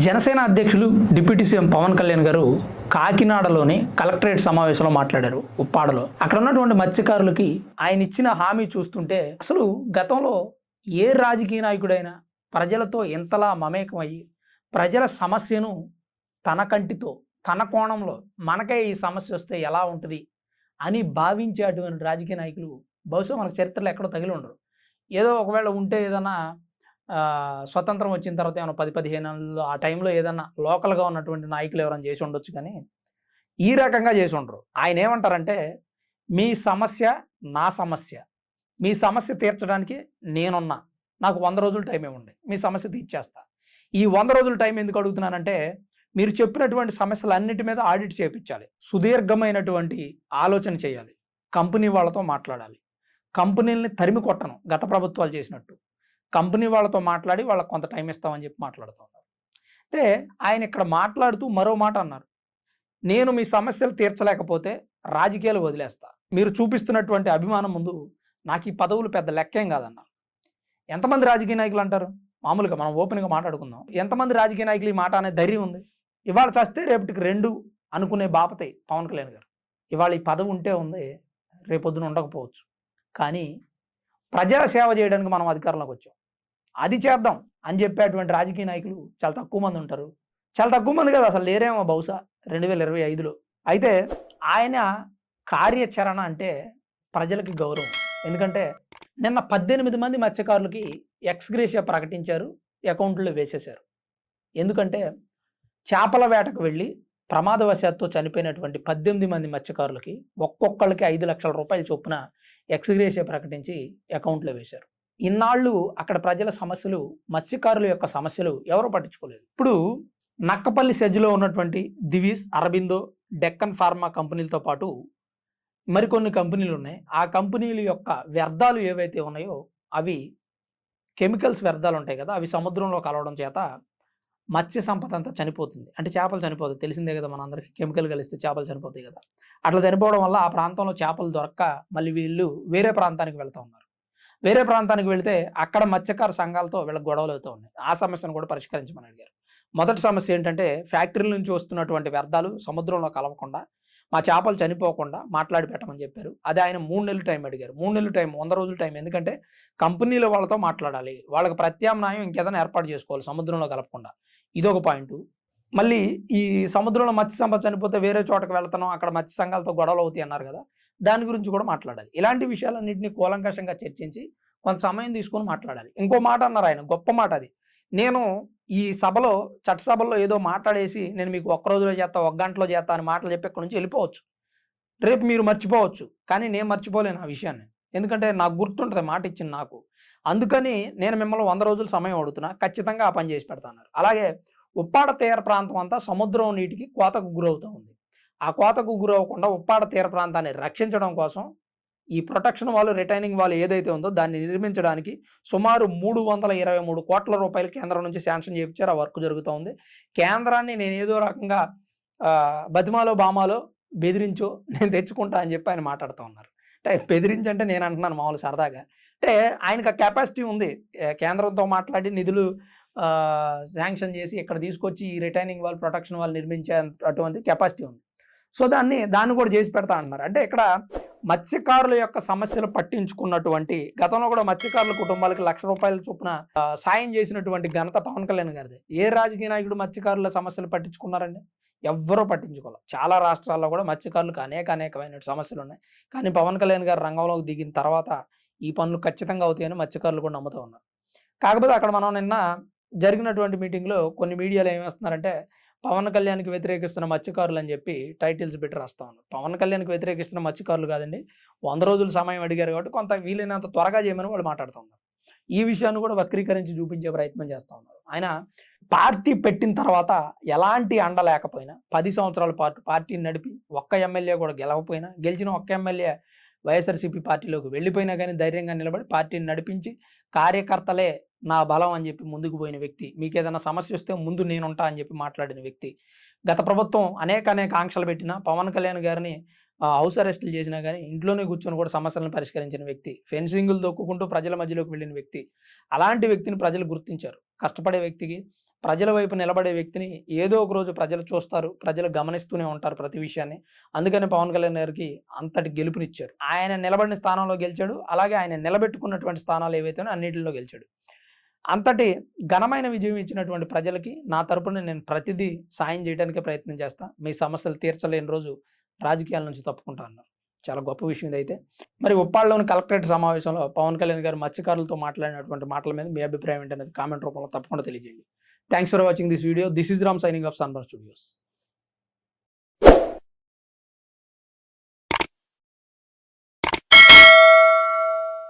జనసేన అధ్యక్షులు deputy CM Pawan Kalyan గారు కాకినాడలోని collectorate సమావేశంలో మాట్లాడారు ఉప్పాడలో. అక్కడ ఉన్నటువంటి మత్స్యకారులకి ఆయన ఇచ్చిన హామీ చూస్తుంటే అసలు గతంలో ఏ రాజకీయ నాయకుడైనా ప్రజలతో ఎంతలా మమేకమయ్యి ప్రజల సమస్యను తన కంటితో తన కోణంలో మనకే ఈ సమస్య వస్తే ఎలా ఉంటుంది అని భావించే అటువంటి రాజకీయ నాయకులు బహుశా మనకు చరిత్రలో ఎక్కడో తగిలి ఉండరు. ఏదో ఒకవేళ ఉంటే ఏదైనా స్వతంత్రం వచ్చిన తర్వాత ఏమైనా పది పదిహేను ఆ టైంలో ఏదన్నా లోకల్గా ఉన్నటువంటి నాయకులు ఎవరైనా చేసి ఉండొచ్చు కానీ ఈ రకంగా చేసి ఉండరు. ఆయన ఏమంటారంటే మీ సమస్య నా సమస్య. మీ సమస్య తీర్చడానికి నేనున్నా. నాకు వంద రోజులు టైం ఇవ్వండి. మీ సమస్య తీర్చేస్తా. ఈ వంద రోజుల టైం ఎందుకు అడుగుతున్నానంటే మీరు చెప్పినటువంటి సమస్యలు అన్నిటి మీద ఆడిట్ చేయించాలి సుదీర్ఘమైనటువంటి ఆలోచన చేయాలి. కంపెనీ వాళ్ళతో మాట్లాడాలి. కంపెనీలని తరిమి కొట్టను గత ప్రభుత్వాలు చేసినట్టు. కంపెనీ వాళ్ళతో మాట్లాడి వాళ్ళకి కొంత టైం ఇస్తామని చెప్పి మాట్లాడుతూ ఉన్నారు. అయితే ఆయన ఇక్కడ మాట్లాడుతూ మరో మాట అన్నారు. నేను మీ సమస్యలు తీర్చలేకపోతే రాజకీయాలు వదిలేస్తా. మీరు చూపిస్తున్నటువంటి అభిమానం ముందు నాకు ఈ పదవులు పెద్ద లెక్కేం కాదన్నారు. ఎంతమంది రాజకీయ నాయకులు అంటారు? మామూలుగా మనం ఓపెన్గా మాట్లాడుకుందాం. ఎంతమంది రాజకీయ నాయకులు ఈ మాట అనే ధైర్యం ఉంది? ఇవాళ చస్తే రేపటికి రెండు అనుకునే బాపతే పవన్ కళ్యాణ్ గారు. ఇవాళ ఈ పదవి ఉంటే ఉంది రేపొద్దున ఉండకపోవచ్చు. కానీ ప్రజల సేవ చేయడానికి మనం అధికారంలోకి వచ్చాం. అది చేద్దాం అని చెప్పేటువంటి రాజకీయ నాయకులు చాలా తక్కువ మంది ఉంటారు. చాలా తక్కువ మంది కదా అసలు లేరేమో బహుశా రెండు వేల ఇరవై ఐదులో. అయితే ఆయన కార్యాచరణ అంటే ప్రజలకి గౌరవం. ఎందుకంటే నిన్న పద్దెనిమిది మంది మత్స్యకారులకి ఎక్స్గ్రేషియా ప్రకటించారు అకౌంట్లో వేసేశారు. ఎందుకంటే చేపల వేటకు వెళ్ళి ప్రమాదవశాత్తు చనిపోయినటువంటి పద్దెనిమిది మంది మత్స్యకారులకి ఒక్కొక్కళ్ళకి ఐదు లక్షల రూపాయల చొప్పున ఎక్స్గ్రేషియా ప్రకటించి అకౌంట్లో వేశారు. ఇన్నాళ్ళు అక్కడ ప్రజల సమస్యలు మత్స్యకారుల యొక్క సమస్యలు ఎవరు పట్టించుకోలేదు. ఇప్పుడు నక్కపల్లి సెజ్లో ఉన్నటువంటి దివీస్ అరబిందో డెక్కన్ ఫార్మా కంపెనీలతో పాటు మరికొన్ని కంపెనీలు ఉన్నాయి. ఆ కంపెనీల యొక్క వ్యర్థాలు ఏవైతే ఉన్నాయో అవి కెమికల్స్ వ్యర్థాలు ఉంటాయి కదా అవి సముద్రంలో కలవడం చేత మత్స్య సంపద అంతా చనిపోతుంది. అంటే చేపలు చనిపోతాయి. తెలిసిందే కదా మనందరికీ కెమికల్ కలిస్తే చేపలు చనిపోతాయి కదా. అట్లా చనిపోవడం వల్ల ఆ ప్రాంతంలో చేపలు దొరక్క మళ్ళీ వీళ్ళు వేరే ప్రాంతానికి వెళ్తూ ఉన్నారు. వేరే ప్రాంతానికి వెళితే అక్కడ మత్స్యకార సంఘాలతో వీళ్ళకి గొడవలు అవుతూ ఉన్నాయి. ఆ సమస్యను కూడా పరిష్కరించమని అడిగారు. మొదటి సమస్య ఏంటంటే ఫ్యాక్టరీల నుంచి వస్తున్నటువంటి వ్యర్థాలు సముద్రంలో కలవకుండా మా చేపలు చనిపోకుండా మాట్లాడి పెట్టమని చెప్పారు. అది ఆయన మూడు నెలలు టైం అడిగారు. మూడు నెలలు టైం వంద రోజుల టైం. ఎందుకంటే కంపెనీల వాళ్ళతో మాట్లాడాలి. వాళ్ళకి ప్రత్యామ్నాయం ఇంకేదైనా ఏర్పాటు చేసుకోవాలి సముద్రంలో కలపకుండా. ఇదొక పాయింట్. మళ్ళీ ఈ సముద్రంలో మత్స్య సంపద చనిపోతే వేరే చోటకి వెళ్తాను అక్కడ మత్స్య సంఘాలతో గొడవలు అవుతాయి అన్నారు కదా దాని గురించి కూడా మాట్లాడాలి. ఇలాంటి విషయాలన్నింటినీ కూలంకషంగా చర్చించి కొంత సమయం తీసుకొని మాట్లాడాలి. ఇంకో మాట అన్నారు ఆయన గొప్ప మాట అది. నేను ఈ సభలో చట్టసభలో ఏదో మాట్లాడేసి నేను మీకు ఒక్క రోజులో చేస్తా ఒక గంటలో చేస్తా అని మాటలు చెప్పి ఇక్కడ నుంచి వెళ్ళిపోవచ్చు. రేపు మీరు మర్చిపోవచ్చు కానీ నేను మర్చిపోలేను ఆ విషయాన్ని. ఎందుకంటే నాకు గుర్తుంటుంది మాట ఇచ్చింది నాకు. అందుకని నేను మిమ్మల్ని వంద రోజులు సమయం అడుగుతున్నా ఖచ్చితంగా ఆ పని చేసి పెడతాను అలాగే ఉప్పాడ తీర ప్రాంతం అంతా సముద్రం నీటికి కోతకు గురవుతూ ఉంది. ఆ కోతకు గురవకుండా ఉప్పాడ తీర ప్రాంతాన్ని రక్షించడం కోసం ఈ ప్రొటెక్షన్ వాళ్ళు రిటైనింగ్ వాళ్ళు ఏదైతే ఉందో దాన్ని నిర్మించడానికి సుమారు మూడు వందల ఇరవై మూడు కోట్ల రూపాయలు కేంద్రం నుంచి శాంక్షన్ చేయించారు. ఆ వర్క్ జరుగుతూ ఉంది. కేంద్రాన్ని నేను ఏదో రకంగా బతిమాలో బామాలో బెదిరించో నేను తెచ్చుకుంటా అని చెప్పి ఆయన మాట్లాడుతూ ఉన్నారు. అంటే బెదిరించంటే నేను అంటున్నాను మామూలు సరదాగా. అంటే ఆయనకు ఆ కెపాసిటీ ఉంది. కేంద్రంతో మాట్లాడి నిధులు శాంక్షన్ చేసి ఇక్కడ తీసుకొచ్చి ఈ రిటైనింగ్ వాళ్ళు ప్రొటెక్షన్ వాళ్ళు నిర్మించే అటువంటి కెపాసిటీ ఉంది. సో దాన్ని దాన్ని కూడా చేసి పెడతా అంటున్నారు అంటే ఇక్కడ మత్స్యకారుల యొక్క సమస్యలు పట్టించుకున్నటువంటి గతంలో కూడా మత్స్యకారుల కుటుంబాలకు లక్ష రూపాయల చొప్పున సాయం చేసినటువంటి ఘనత పవన్ కళ్యాణ్ గారిది. ఏ రాజకీయ నాయకుడు మత్స్యకారుల సమస్యలు పట్టించుకున్నారండి? ఎవ్వరూ పట్టించుకోవాలి చాలా రాష్ట్రాల్లో కూడా మత్స్యకారులకు అనేక అనేకమైన సమస్యలు ఉన్నాయి కానీ పవన్ కళ్యాణ్ గారు రంగంలోకి దిగిన తర్వాత ఈ పనులు ఖచ్చితంగా అవుతాయని మత్స్యకారులు కూడా నమ్ముతూ ఉన్నారు. కాకపోతే అక్కడ మనం నిన్న జరిగినటువంటి మీటింగ్లో కొన్ని మీడియాలో ఏమేస్తున్నారంటే పవన్ కళ్యాణ్కి వ్యతిరేకిస్తున్న మత్స్యకారులు అని చెప్పి టైటిల్స్ పెట్టి రాస్తా ఉన్నారు. పవన్ కళ్యాణ్కి వ్యతిరేకిస్తున్న మత్స్యకారులు కాదండి వంద రోజుల సమయం అడిగారు కాబట్టి కొంత వీలైనంత త్వరగా చేయమని వాళ్ళు మాట్లాడుతూ ఉన్నారు. ఈ విషయాన్ని కూడా వక్రీకరించి చూపించే ప్రయత్నం చేస్తూ ఉన్నారు. ఆయన పార్టీ పెట్టిన తర్వాత ఎలాంటి అండ లేకపోయినా పది సంవత్సరాల పాటు పార్టీని నడిపి ఒక్క ఎమ్మెల్యే కూడా గెలవకపోయినా గెలిచిన ఒక్క ఎమ్మెల్యే వైఎస్ఆర్సీపీ పార్టీలోకి వెళ్ళిపోయినా కానీ ధైర్యంగా నిలబడి పార్టీని నడిపించి కార్యకర్తలే నా బలం అని చెప్పి ముందుకు పోయిన వ్యక్తి. మీకు ఏదైనా సమస్య వస్తే ముందు నేనుంటా అని చెప్పి మాట్లాడిన వ్యక్తి. గత ప్రభుత్వం అనేక అనేక ఆంక్షలు పెట్టినా పవన్ కళ్యాణ్ గారిని హౌస్ అరెస్టులు చేసినా కానీ ఇంట్లోనే కూర్చొని కూడా సమస్యలను పరిష్కరించిన వ్యక్తి. ఫెన్సింగులు దొక్కుకుంటూ ప్రజల మధ్యలోకి వెళ్ళిన వ్యక్తి. అలాంటి వ్యక్తిని ప్రజలు గుర్తించారు. కష్టపడే వ్యక్తికి ప్రజల వైపు నిలబడే వ్యక్తిని ఏదో ఒక రోజు ప్రజలు చూస్తారు ప్రజలు గమనిస్తూనే ఉంటారు ప్రతి విషయాన్ని. అందుకని పవన్ కళ్యాణ్ గారికి అంతటి గెలుపునిచ్చారు. ఆయన నిలబడిన స్థానంలో గెలిచాడు అలాగే ఆయన నిలబెట్టుకున్నటువంటి స్థానాలు ఏవైతే అన్నింటిలో గెలిచాడు. అంతటి ఘనమైన విజయం ఇచ్చినటువంటి ప్రజలకి నా తరపున నేను ప్రతిదీ సాయం చేయడానికి ప్రయత్నం చేస్తా. మీ సమస్యలు తీర్చలేని రోజు రాజకీయాల నుంచి తప్పుకుంటా అన్నారు చాలా గొప్ప విషయం ఇదైతే. అయితే మరి ఉప్పాళ్ళలోని కలెక్టరేట్ సమావేశంలో పవన్ కళ్యాణ్ గారు మత్స్యకారులతో మాట్లాడినటువంటి మాటల మీద మీ అభిప్రాయం ఏంటనేది కామెంట్ రూపంలో తప్పకుండా తెలియజేయండి. Thanks for watching this video this is Ram signing off Sunburn studios